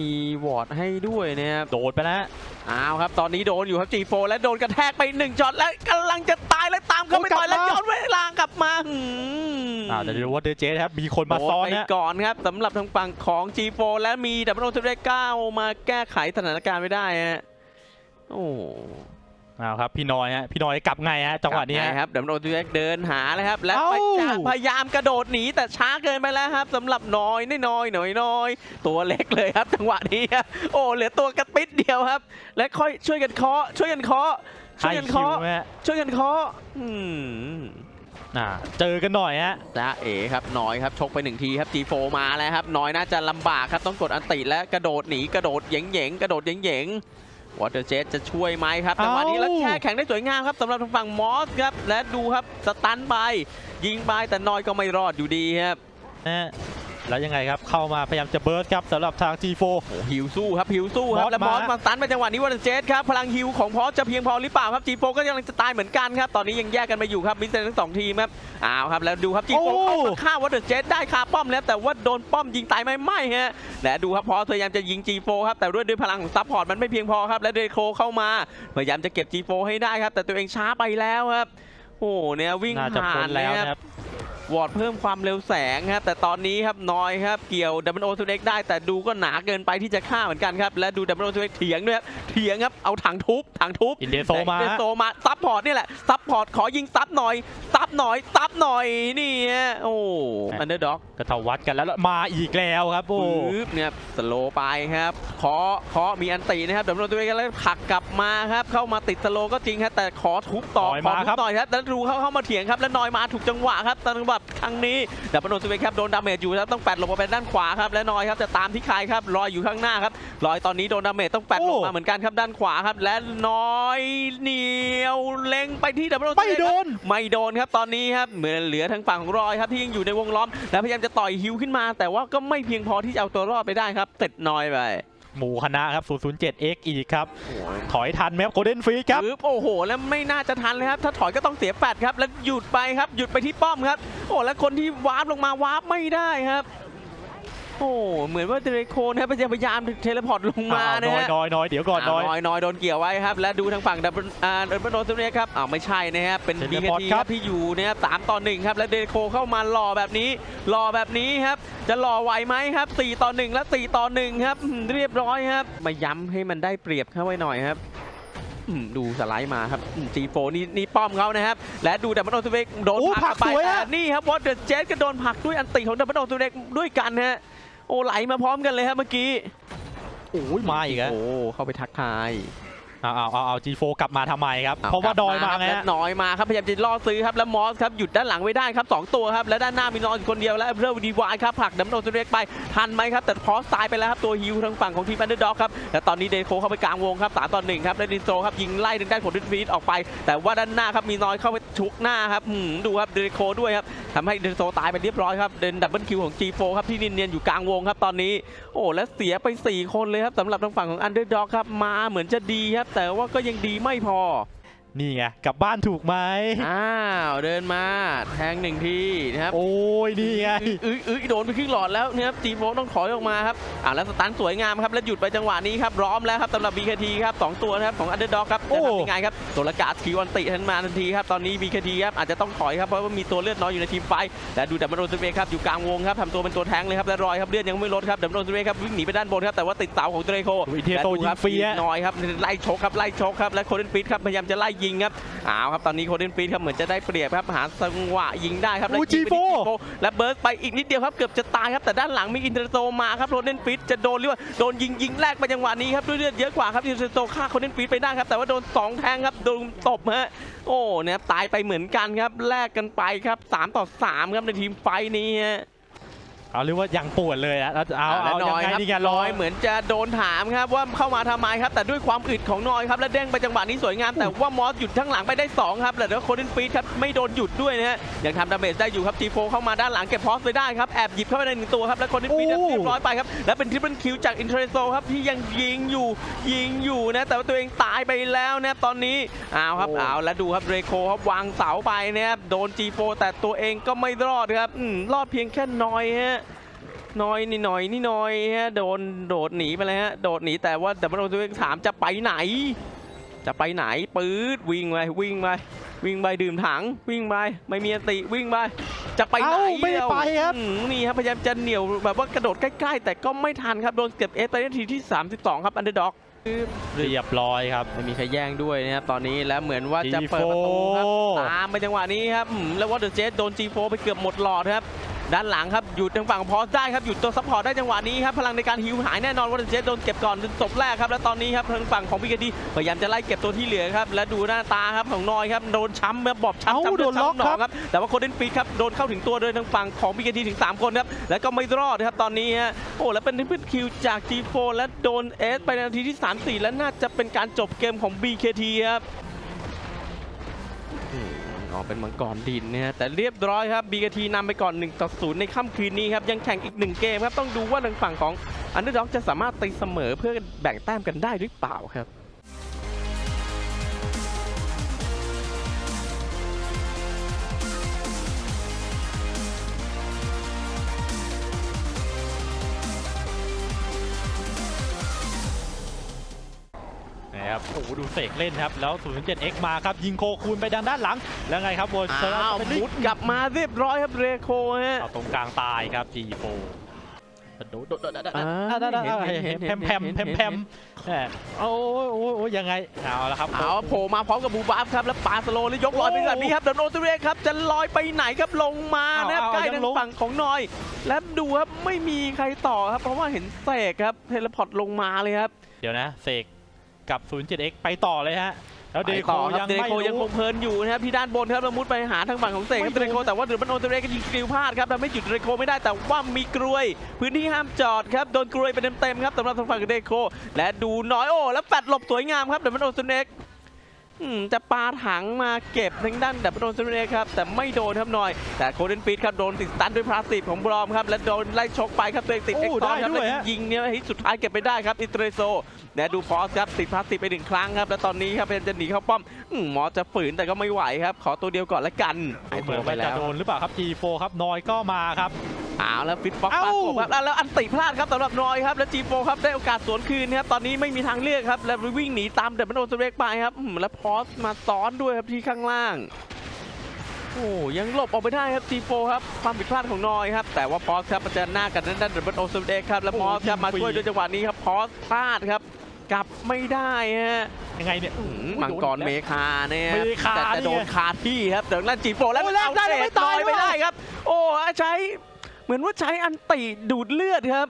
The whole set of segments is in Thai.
มีวอร์ดให้ด้วยนะครับโดดไปแล้วอ้าวครับ ตอนนี้โดนอยู่ครับ G4 และโดนกระแทกไปหนึ่งช็อตและกำลังจะตายและตามเข้าไปโอ้ยต่อยกลัและบมาย้อนเวลากลับมาหืมอ่าเดี๋ยวดูว่าเดเจครับมีคนมาซ้อนโดไปนะก่อนครับสำหรับทางฝั่งของ G4 และมีดับเบิลโอทูเรก้ามาแก้ไขสถานการณ์ไม่ได้ฮะโอ้ อ้าวครับพี่น้อยฮะพี่น้อยกลับไงฮะจังหวะนี้กลับฮะไครับดับเบิลโอทูเรกเดินหาเลยครับ และเอ้าพยายามพยายามกระโดดหนีแต่ช้าเกินไปแล้วครับสำหรับน้อยน้อยน้อยน้อยตัวเล็กเลยครับ จังหวะนี้ครับโอ้เหลือตัวกระปิดเดียวครับ และค่อยช่วยกันเคาะช่วยกันเคาะช่วยให้กันคิวเคาะไหมฮะช่วยกันเคาะอืมอ่าเจอกันหน่อยฮะจ้าเอ๋ครับน้อยครับชกไปหนึ่งทีครับ G4 มาแล้วครับน้อยน่าจะลำบากครับต้องกดอันติและกระโดดหนีกระโดดเหย่งเหย่งๆกระโดดเหย่งเหย่ง วอเตอร์เจจะช่วยไหมครับจังหวะนี้แล้วแค่แข่งได้สวยงามครับสำหรับทางฝั่งมอสครับและดูครับสตันไปยิงไปแต่น้อยก็ไม่รอดอยู่ดีครับนะฮะ แล้วยังไงครับ เข้ามาพยายามจะเบิร์สครับสำหรับทาง G4 โอ้ฮิวสู้ครับฮิวสู้ครับมอสและมอสมามาสตันไปจังหวะนี้วอเตอร์เจครับ พลังฮิวของพอสจะเพียงพอหรือเปล่าครับ G4 ก็ยังจะตายเหมือนกันครับ ตอนนี้ยังแยกกันไปอยู่ครับมิสเตอร์ทั้งสองทีมครับอ้าวครับแล้วดูครับ G4 เข้ามาฆ่าวอเตอร์เจได้คาป้อมแล้วแต่ว่าโดนป้อมยิงตายไหมไม่ฮะและดูครับพอสพยายามจะยิง G4 ครับแต่ด้วยด้วยพลังของซัพพอร์ตมันไม่เพียงพอครับและเดโคเข้ามาพยายามจะเก็บ G4 ให้ได้ครับแต่ตัวเองช้าไปแล้วครับโอ้โหเนี่ยวิ่งน่าจะผ่าพ้นนเลแล้ยวคนะครัรับบ วอร์ดเพิ่มความเร็วแสงครับแต่ตอนนี้ครับน้อยครับเกี่ยวดับเบิลโอทูเด็กได้ แต่ดูก็หนาเกินไปที่จะฆ่าเหมือนกันครับและดูดับเบิลโอทูเด็กเถียงด้วยครับเถียงครับเอาถังทุบถังทุบอินเดโซมาอินเดโซมาซับพอร์ตนี่แหละซับพอร์ตขอยิงซับหน่อยซับหน่อยซับหน่อยนี่ฮะโอ้อันเดอร์ด็อกก็ทวัดกันแล้วแล้วมาอีกแล้วครับโอ้ปึ๊บเนี่ยสโลว์ไปครับขอขอมีอันตีนะครับเดี๋ยวเราตัวเองกันแล้วผลักกลับมาครับเข้ามาติดสโลว์ก็จริงครับแต่ขอทุบต่อน้อยขอมาทุครับบต่อยครับแล้วดูเขาเข้ามาเถียงครับแล้วนอยมาถูกจังหวะครับจังหวะครั้งนี้เดี๋ยวพนนตัวเองครับโดนดาเมจอยู่ครับต้องแปดหลบมาเป็นด้านขวาครับและนอยครับจะตามที่ใครครับลอยอยู่ข้างหน้าครับลอยตอนนี้โดนดาเมจต้องแปดหลบมาเหมือนกันครับด้านขวาครับ และน้อยเหนียวเล็งไปที่ดับเบิลไม่โดนไม่โดนครับตอนนี้ครับเหมือนเหลือทางฝั่งของรอยครับที่ยังอยู่ในวงล้อมแล้วพยายามจะต่อยฮิวขึ้นมา แต่ว่าก็ไม่เพียงพอที่จะเอาตัวรอดไปได้ครับติดน้อยไป หมู่คณะครับ 007X อีกครับ ถอยทันไหมครับโกลเด้นฟรีครับปึ๊บโอ้โห แล้วไม่น่าจะทันเลยครับ ถ้าถอยก็ต้องเสียแปดครับ แล้วหยุดไปครับ หยุดไปที่ป้อมครับ โอ้ แล้วคนที่วาร์ปลงมาวาร์ปไม่ได้ครับ โอ้เหมือนว่าเดเรโคนะครับพยายามเทเลพอร์ตลงมาอ้าวนะน้อยฮะน้อยน้อยเดี๋ยวก่อนน้อยน้อยน้อยโดนเกี่ยวไว้ครับ และดูทางฝั่งดับเบิลอ่าดับเบิลโดนตัวนี้ครับอ้าวไม่ใช่นะครับเป็นเทบีเลเคพอร์ตทีคครัรับบที่อยู่เนี่ยสามต่อหนึ่งครับและเดโคเข้ามาหล่อแบบนี้หล่อแบบนี้ครับจะหล่อไหวไหมครับ4ต่อ1และ4ต่อ1ครับอืมเรียบร้อยครับมาย้ำให้มันได้เปรียบเข้าไว้หน่อยครับอืมดูสไลด์มาครับจีโฟนี่นี่ป้อมเขานะครับ และดูดับเบิลโอทูเวกโดนโอ้ผลักผลักไปสวยอะแต่นี่ครับวอเตอร์เจสก็โดนผลักด้วยอันติของดับเบิลโอทูเวกด้วยกันฮะ โอ้ไหลมาพร้อมกันเลยครับเมื่อกี้โอ้ยมาอีกแล้วโอ้เข้าไปทักทาย เอาเอาเอาเอา G4 กลับมาทำไมครับ เพราะว่าดอยมาไงแล้วฮะ น้อยมาครับพยายามจะล่อซื้อครับแล้วมอสครับหยุดด้านหลังไว้ได้ครับสองตัวครับและด้านหน้ามีนอนอยู่คนเดียวและเริ่มดีวายครับผลักดัมโนตัวเล็กไปทันไหมครับแต่พอสตายไปแล้วครับตัวฮิวทางฝั่งของทีมอันเดอร์ด็อกครับและตอนนี้เดโคเข้าไปกลางวงครับสามต่อหนึ่งครับและดินโซครับยิงไล่ทางด้านของดินฟีดออกไป แต่ว่าด้านหน้าครับมีนอยเข้าไปชุกหน้าครับหืมดูครับเดโคด้วยครับทำให้เดนโซตายไปเรียบร้อยครับเดนดับเบิลคิวของ G4 ครับที่เนียนๆอยู่กลางวงครับตอนนี้ โอ้และเสียไป4คนเลยครับสำหรับทางฝั่งของอันเดอร์ด็อกครับมาเหมือนจะดีครับแต่ว่าก็ยังดีไม่พอ นี่ไงกลับบ้านถูกไหมอ้าวเดินมาแทงหนึ่งทีนะครับ โอ้ยนี่ไงอื้ออื้อโดนไปครึ่งหลอดแล้วนะครับจีโฟต้องถอยออกมาครับอ่าแล้วสตันสวยงามครับแล้วหยุดไปจังหวะนี้ครับร้อมแล้วครับสำหรับ BKT ครับสองตัวนะครับของอันเดอร์ด็อกครับโอ้จะทำยังไงครับตัวละกาศทีวันติทันมาทันทีครับตอนนี้ BKT ครับอาจจะต้องถอยครับเพราะว่ามีตัวเลือดน้อยอยู่ในทีมไฟท์และดูดับเบิลโอซูเบครับอยู่กลางวงครับทำตัวเป็นตัวแทงเลยครับและรอยครับเลือดยังไม่ลดครับดับเบิลโอซูเบครับวิ่งหนีไปด้านบนครับแต่ว่าติดเสาของเดรโคดูอินเทโตยิงฟรีอะน้อยครับไล่ชกครับไล่ชกครับและโคเดนฟิตครับพยายามจะไล่ยิงครับอ้าวครับตอนนี้โคเดนฟิตครับเหมือนจะได้เปรียบครับหาจังหวะยิงได้ครับอู้และยิงไปที่ G4 G4 และเบิร์สไปอีกนิดเดียวครับเกือบจะตายครับแต่ด้านหลังมีอินเตอร์โซมาครับโคเดนฟิตจะโดนหรือว่าโดนยิงยิงแรกไปจังหวะนี้ครับด้วยเลือดเยอะกว่าครับอินเตอร์โซฆ่าโคเดนฟิตไปได้ครับแต่ว่าโดนสองแทงครับโดนตบฮะโอ้เนี่ยตายไปเหมือนกันครับแลกกันไปครับสามต่อสามครับในทีมไฟท์นี้ฮะ เอาเรียกว่ายังปวดเลยอะแล้วเอาและเอานยังอยไงครับนี่ไงนร้ออยยเหมือนจะโดนถามครับว่าเข้ามาทำไมครับ แต่ด้วยความอึดของนอยครับและเด้งไปจังหวะนี้สวยงามแต่ว่ามอสหยุดทั้งหลังไปได้2ครับแล้วโคดินฟีดครับไม่โดนหยุดด้วยนะฮะยังทำดาเมจได้อยู่ครับจีโฟเข้ามาด้านหลังเก็บพอสไปได้ครับแอบหยิบเข้าไปในหนึ่งตัวครับแล้วโคดินฟีดเรียบร้อยไปครับและเป็นทริปเปิลคิวจากอินเทรโซครับที่ยังยิงอยู่ยิงอยู่นะแต่ว่าตัวเองตายไปแล้วนะตอนนี้เอาครับโอ้เอาแล้วดูครับเรโคครับวางเสาไปนะครับโดน G4 แต่ตัวเองก็ไม่รอดครับอืมรอดเพียงแค่น้อยฮะ น้อยนี่หน่อยนี่หน่อยฮะโดนโดดหนีไปเลยฮะโดดหนีแต่ว่าดับเบิลโอตัวเองถามจะไปไหน จะไปไหนปื๊ดวิ่งไปวิ่งไปวิ่งไปดื่มถังวิ่งไปไม่มีอันติวิ่งไปจะไปไหนเอ้าไม่ได้ไปครับอืมนี่ครับพยายามจะเหนียวแบบว่ากระโดดใกล้ๆ แต่ก็ไม่ทันครับโดนเก็บเอสไปนาทีที่ 32 ครับอันเดอร์ด็อกเรียบร้อยครับไม่มีใครแย่งด้วยนะครับตอนนี้แล้วเหมือนว่าจะเปิดประตูครับ G4 ตามไปจังหวะนี้ครับอืมแล้วว่าเดอะเจสโดน G4 ไปเกือบหมดหลอดครับ ด้านหลังครับหยุดทางฝั่งพอสได้ครับหยุดตัวซัพพอร์ตได้จังหวะนี้ครับพลังในการฮิวหายแน่นอนว่าเดอะเจสโดนเก็บก่อนเป็นศพแรกครับแล้วตอนนี้ครับทางฝั่งของพิกดีพยายามจะไล่เก็บตัวที่เหลือครับและดูหน้าตาครับของนอยครับโดนช้ำแบบบอบช้ำเอ้าช้ำโดนล็อกช้ำหนครัอบงครับแต่ว่าโคเดนฟีดครับโดนเข้าถึงตัวโดยทางฝั่งของพิกดีถึงสามคนครับแล้วก็ไม่รอดครับตอนนี้ฮะโอ้แล้วเป็นพื้นคิวจาก G4 และโดนเอสไปในนาทีที่ 3-4 และน่าจะเป็นการจบเกมของ BKT ครับอืม อเป็นมังกรดินนะฮะแต่เรียบร้อยครับ BKT นำไปก่อน1ต่อ0ในค่ำคืนนี้ครับยังแข่งอีก 1 เกมครับต้องดูว่าทางฝั่งของอันเดอร์ด็อกจะสามารถตีเสมอเพื่อแบ่งแต้มกันได้หรือเปล่าครับ ครับโอ้โหดูเสกเล่นครับ แล้ว 07X มาครับ ยิงโคคูณไปด้านด้านหลัง แล้วไงครับโบนเซอร์อ้าวเป็นมุดกลับมาเรียบร้อยครับเรโคฮะเอาตรงกลางตายครับ G4 โดดโดดโดดโดดอ่าได้ได้ได้เห็นเห็นแพเห็มนแพมเห็นแพมเห็นแพมแหมโอ้ยโอ้ยโอ้ยยังไง เอาละครับ เอาโผล่มาพร้อมกับบูบาฟครับ แล้วปาสโลว์แล้วยกลอยไปแบบนี้ครับเดนโอตเรกครับ จะลอยไปไหนครับลงมานะครับใกล้ทางฝั่งของนอย และดูครับ ไม่มีใครต่อครับ เพราะว่าเห็นเสกครับ เทเลพอร์ตลงมาเลยครับ เดี๋ยวนะเสก กับ 07X ไปต่อเลยฮะ แล้วเดไปโคต่อคยัรับงเดไม่โคยังครู้ งเพลินอยู่นะครับที่ด้านบนครับแล้วมุดไปหาทางฝั่งของเสกครับไม่เดรู้ โคแต่ว่าเดือดบันโอเตเรกก็ยิงสกิลพลาดครับทำให้หยุดเดโคไม่ได้แต่ว่ามีกรวย พื้นที่ห้ามจอดครับโดนกรวยไปเต็มๆครับสำหรับทางฝั่งของเดโค และดูน้อยโอ้แล้วแฟดหลบสวยงามครับเดบันโอเตเรกอืมจะปาถังมาเก็บทางด้านดับเบิลโดนเรกครับแต่ไม่โดนครับหน่อย แต่โคเดนฟีดครับโดนติดสตันด้วยพลาสติกของบรอมครับและโดนไล่ชกไปครับตัวเองติดโอ้เอ็กซ์ตอได้ครับด้วยแล้วฮะ ยิงเนี่ยให้สุดท้ายเก็บไปได้ครับอิตเรโซ และดูฟอสครับติดพลาสติกไปหนึ่งครั้งครับ และตอนนี้ครับพยายามจะหนีเข้าป้อมอืมหมอจะฝืนแต่ก็ไม่ไหวครับ ขอตัวเดียวก่อนละกันหายเหตัมือวนไปว่าแล้จะวโดนหรือเปล่าครับ G4 ครับนอยก็มาครับเอาแล้วฟิตฟ็อกเอ้าปากบครับแล้วแล้วอันติพลาดครับสำหรับนอยครับแล้วจีโฟครับได้โอกาสสวนคืนครับตอนนี้ไม่มีทางเลือกครับแล้ววิ่งหนีตามเดบันโอเรกไปครับอืมแล้วพอสมาซ้อนด้วยครับที่ข้างล่าง โอ้ยังหลบออกไปได้ครับ G4 ครับความผิดพลาดของนอยครับแต่ว่าพอสครับประจันหน้ากันด้านด้านดับเบิลโอซูเดกครับแล้วพอสครับมาช่วยด้วยจังหวะนี้ครับพอสพลาดครับกลับไม่ได้ฮะยังไงเนี่ยอืมมังกรเมคาเนี่ยเมคาแต่จะนี่ไงโดนคาที่ครับเดี๋ยวนั่น G4 แล้วโอ้มันแลกเอาได้เศแล้วไม่ษตายลอยไม่ด้วยได้ครับ โอ้ใช้เหมือนว่าใช้อันติดูดเลือดครับ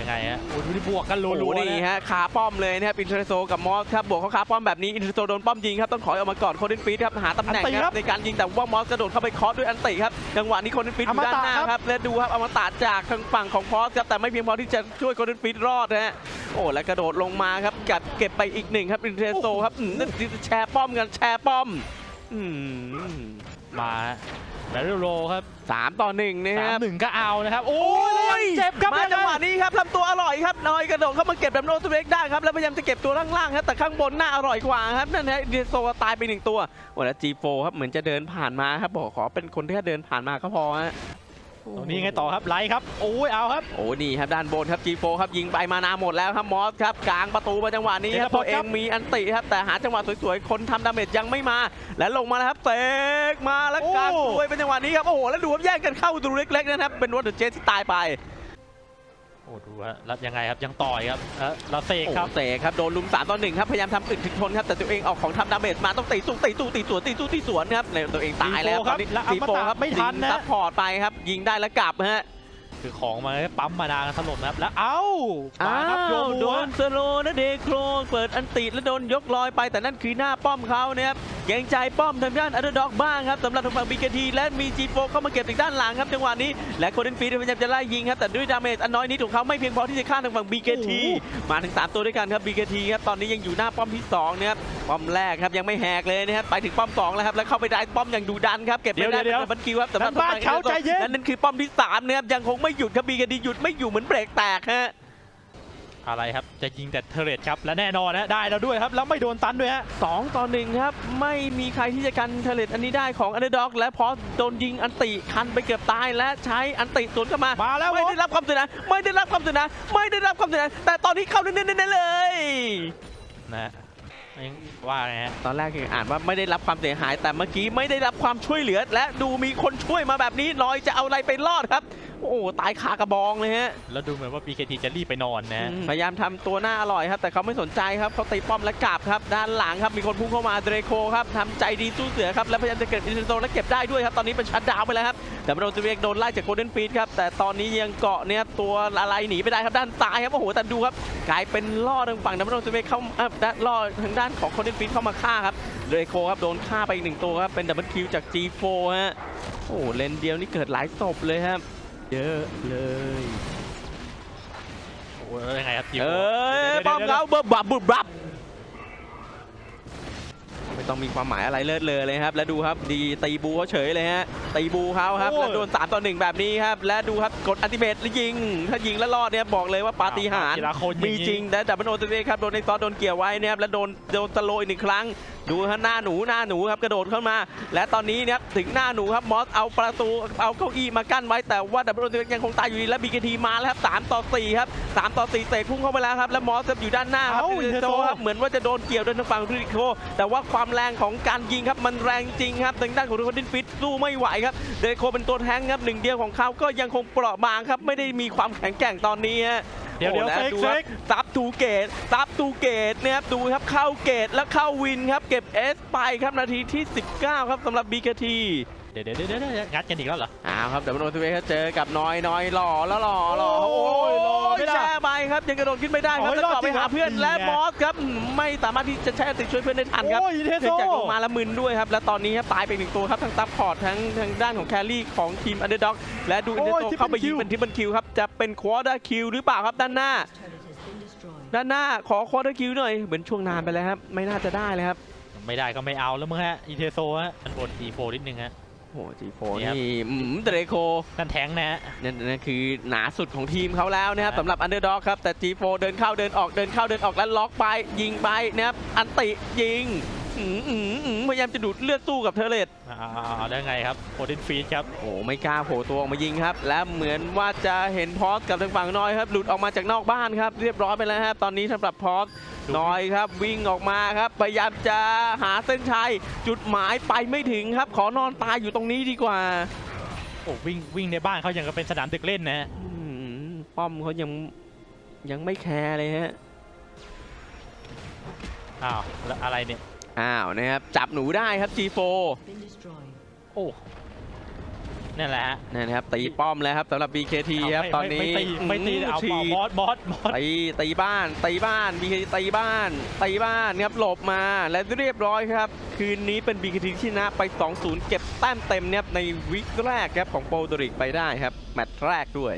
ยังไงฮะโอ้ดูดิบวกกันรัโอ้โหวๆนี่นะฮะขาป้อมเลยนะครับอินเทอร์โซกับมอสครับบวกเขาขาป้อมแบบนี้อินเทอร์โซโดนป้อมยิงครับต้องขอออกมาก่อนโคดินฟีดครับหาตำแหน่งอันติคครัรับบในการยิงแต่ว่ามอสกระโดดเข้าไปเคาะด้วยอันติครับจังหวะนี้โคดินฟีดอยู่ด้านหน้าอมตะครับครับและดูครับอมตะจากทางฝั่งของพอสครับแต่ไม่เพียงพอที่จะช่วยโคดินฟีดรอดนะฮะโอ้และกระโดดลงมาครับกัดเก็บไปอีกหนึ่งครับอินเทอร์โซครับอืมนั่นแชร์ป้อมกันแชร์ป้อมอืมมาแบรโรครับ สามต่อหนึ่งนะคสามรับหนึ่งก็เอานะครับ โอ้โอ้ ยยเจ็บครับมายังไงจังหวะนี้ครับทำตัวอร่อยครับนอยกระโดดเข้ามาเก็บแบบโนตเบกได้ครับแล้วพยายามจะเก็บตัวล่างๆครับแต่ข้างบนน่าอร่อยกว่าครับนั่นฮะเดโซตายไปหนึ่งตัวโอ้แล้วจีโฟครับเหมือนจะเดินผ่านมาครับบอกขอเป็นคนที่แค่เดินผ่านมาก็พอฮะ ตรงนี้ไงต่อครับไลท์ครับโอ้ยเอาครับโอ้นี่ครับด้านบนครับจีโฟครับยิงไปมานาหมดแล้วครับมอสครับกลางประตูมาจังหวะนี้ครับเทเลพอตัร์วตเอครังบมีอันติครับแต่หาจังหวะสวยๆคนทำดาเมจยังไม่มา และลงมาแล้วครับเตกมาแล้วกลางกลวยเป็นจังหวะนี้ครับโอ้โหแล้วดูครับแย่งกันเข้าตัวเล็กๆนะครับเป็นวัตเดอร์เจสที่ตายไปโอ้ ดูฮะแล้วยังไงครับยังต่อยครับเออเราเสกครับ โอ้เตะครับโดนลุม3ต่อ1ครับพยายามทำอึดถึงทนครับแต่ตัวเองออกของทำดาเมจมาต้องตีสู้ตีสู้ตีสวนตีสู้ตีสวนครับเนี่ยตัวเองตายแล้วตีโฟครับตอนนี้และตีโฟอมตะครับไม่ทันนะยิงซัพพอร์ตไปครับยิงได้แล้วกลับฮะ คือของมาปั๊มมานานถล่มนะครับแล้วเอ้ามาครับโยอ้าวมัโดวนสโลว์นะเดโครเปิดอันติแล้วโดนยกลอยไปแต่นั่นคือหน้าป้อมเขานะครับเกรงใจป้อมทางด้านอันเดอร์ด็อกบ้างครับสำหรับทางฝั่งบีเทีและมีจีโฟเข้ามาเก็บอีกด้านหลังครับจังหวะนี้และโคเดนฟีดพยายามจะไล่ยิงครับแต่ด้วยดาเมจอันน้อยนิดของเขาไม่เพียงพอที่จะฆ่าทางฝั่งบีเทีมาถึง 3 ตัวด้วยกันครับบีเทีครับตอนนี้ยังอยู่หน้าป้อมที่2นะครับป้อมแรกครับยังไม่แหกเลยนะครับไปถึงป้อมสองแล้วครับแล้วเข้าไปได้ป้อมอย่างดุดันครับเก็บไม่ได้เดี๋ยวเป็นบันคิวครับสำหรับบ้านเขาใจเย็นและนั่นคือป้อมที่สามนะครับยังคงไม่หยุดครับบีเทีหยุดไม่อยู่เหมือนเบรกแตกฮะอะไรครับจะยิงแต่เทเรตครับและแน่นอนนะได้แล้วด้วยครับแล้วไม่โดนตันด้วยฮะสองต่อหนึ่งครับไม่มีใครที่จะกันเทเลตอันนี้ได้ของอันเดอร์ด็อก และพอโดนยิงอันติคันไปเกือบตายและใช้อันติสวนกลับมามาแล้วไม่ได้รับความเสียหายไม่ได้รับความเสียหายไม่ได้รับความเสียหายแต่ตอนนี้เข้าเน้นๆๆเลยนะฮะยังว่าไงฮะตอนแรกยังอ่านว่าไม่ได้รับความเสียหายแต่เมื่อกี้ไม่ได้รับความช่วยเหลือ และดูมีคนช่วยมาแบบนี้น้อยจะเอาอะไรไปรอดครับ โอ้โหตายคากระบองเลยฮะ แล้วดูเหมือนว่า BKT จะรีบไปนอนนะฮะพยายามทำตัวหน้าอร่อยครับ แต่เขาไม่สนใจครับเขาตีป้อมและกลับครับ ด้านหลังครับ มีคนพุ่งเข้ามาเดรโคครับทำใจดีสู้เสือครับ และพยายามจะเก็บอินเตอร์โซและเก็บได้ด้วยครับ ตอนนี้เป็นชัดดาวน์ไปแล้วครับ แต่โดนเรียกโดนไล่จากโกลเด้นฟีดครับ แต่ตอนนี้ยังเกาะเนี่ยตัวอะไรหนีไปได้ครับด้านซ้ายครับ โอ้โห แต่ดูครับ กลายเป็นล่อทางฝั่งดับเบิลโดนเรียกเข้าเอ่อด้านล่อทางด้านของโกลเด้นฟีดเข้ามาฆ่าครับเดรโคครับ โดนฆ่าไปอีกหนึ่งตัวครับ เป็นดับเบิลคิวจาก G4 ฮะ โอ้โหเลนเดียวนี่เกิดหลายศพเลยครับ เยอะเลย โอ้ยยังไงครับจิวเอ้ยดี๋ยวๆๆป้อมเขาบบบับบุบบับไม่ต้องมีความหมายอะไรเลิศเลยเลยครับ แล้วดูครับดีตีบูเขาเฉยเลยฮะตีบูเขาครับโอ้ยแล้วโดน3ต่อ1แบบนี้ครับ และดูครับกดอัลติเมทแล้วยิง ถ้ายิงแล้วรอดเนี่ยบอกเลยว่าปาฏิหาริย์ทีละคนมีจริงแต่ดับเบิลโอตัวเองครับโดนในซอสโดนเกี่ยวไว้เนี่ยครับแล้วโดนโดนสโลยอีกหนึ่งครั้ง ดูฮะหน้าหนูหน้าหนูครับกระโดดเข้ามา และตอนนี้เนี่ยถึงหน้าหนูครับมอสเอาประตูเอาเก้าอี้มากั้นไว้แต่ว่าดับเบิลโอตัวเองยังคงตายอยู่ดีและบีเคทีมาแล้วครับสามต่อสี่ครับสามต่อสี่เตะพุ่งเข้าไปแล้วครับและมอสครับอยู่ด้านหน้าครับเอ้าเดโซครับเหมือนว่าจะโดนเกี่ยวโดนทางฝั่งของริโคแต่ว่าความแรงของการยิงครับมันแรงจริงครับทางด้านของโรดินฟิตสู้ไม่ไหวครับเดโคเป็นตัวแทงครับหนึ่งเดียวของเขาก็ยังคงเปราะบางครับไม่ได้มีความแข็งแกร่งตอนนี้ฮะ เดี๋ยวเดี๋ยวโอ้เฟและกดูเฟครับกซับทูเกตซับทูเกตเนี่ยครับดูครับเข้าเกตแล้วเข้าวินครับเก็บเอสไปครับนาทีที่ 19 ครับสำหรับ BKT เดี๋ยวเดี๋ยวเดี๋ยวเดี๋ยวงัดกันอีกแล้วเหรออ้าวครับเดี๋ยวมาโดนทเวเจอกับน้อยน้อยหล่อแล้วหล่อหล่อโอ้ยหล่อไม่ได้แช่ไปครับยังกระโดดขึ้นไม่ได้ครับแล้วกาะไปหาเพื่อนและมอสครับไม่สามารถที่จะแช่ติดช่วยเพื่อนได้ทันครับเทโซเนื่องจากลงมาล้วมึนด้วยครับและตอนนี้ครับตายไปหนึ่งตัวครับทั้งซับพอร์ตทั้งทางด้านของแครี่ของทีมอันเดอร์ด็อกและดูอินเตอร์โซโอ้ยเข้าไปยิงเป็นทิปเปิลคิวครับจะเป็นควอเตอร์คิวหรือเปล่าครับด้านหน้าด้านหน้าขอควอเตอร์คิวหน่อยเหมือนช่วงนานไปแล้วครับไม่น่าจะได้เลยครับไม่ได้ก็ไม่เอาแล้วมึงฮะอีเทโซฮะมันบน E4 นิดนึงฮะ โอ้จีโฟนี่ครับ นี่อืมเดรโคนั่นแทงนะฮะ นั่นนั่นคือหนาสุดของทีมเขาแล้วนะครับครับ สำหรับอันเดอร์ด็อกครับ แต่ G4 เดินเข้าเดินออกเดินเข้าเดินออกแล้วล็อกไปยิงไปนะครับอันติยิง อืมอืมอืมพยายามจะดูดเลือดสู้กับเทเลตอ่าได้ไงครับโอดินฟีดครับ โอ้ไม่กล้าโผล่ตัวออกมายิงครับ และเหมือนว่าจะเห็นพอสกับทางฝั่งน้อยครับ หลุดออกมาจากนอกบ้านครับ เรียบร้อยไปแล้วครับ ตอนนี้สำหรับพอสดูน้อยครับ วิ่งออกมาครับ พยายามจะหาเส้นชัย จุดหมายไปไม่ถึงครับ ขอนอนตายอยู่ตรงนี้ดีกว่า โอ้วิ่งวิ่งในบ้านเขายังก็เป็นสนามเด็กเล่นนะฮะอืมป้อมเขายังยังไม่แคร์เลยฮะ อ้าวแล้วอะไรเนี่ย อ้าวนะครับจับหนูได้ครับ G4 โอ้นั่นแหละฮะนั่นนะครับตีป้อมแล้วครับสำหรับ BKT ครับไม่ตอนนี้ไม่ตีไม่ตีมเอาฉีเอาดบอสบอสบอสตีตีบ้านตีบ้าน BKT ตีบ้านตีบ้านครับหลบมาและเรียบร้อยครับ คืนนี้เป็น BKT ที่ชนะไป 2-0 เก็บแต้มเต็มเนี่ยครับในวิกแรกครับของโปรโตริกไปได้ครับ แมตช์แรกด้วย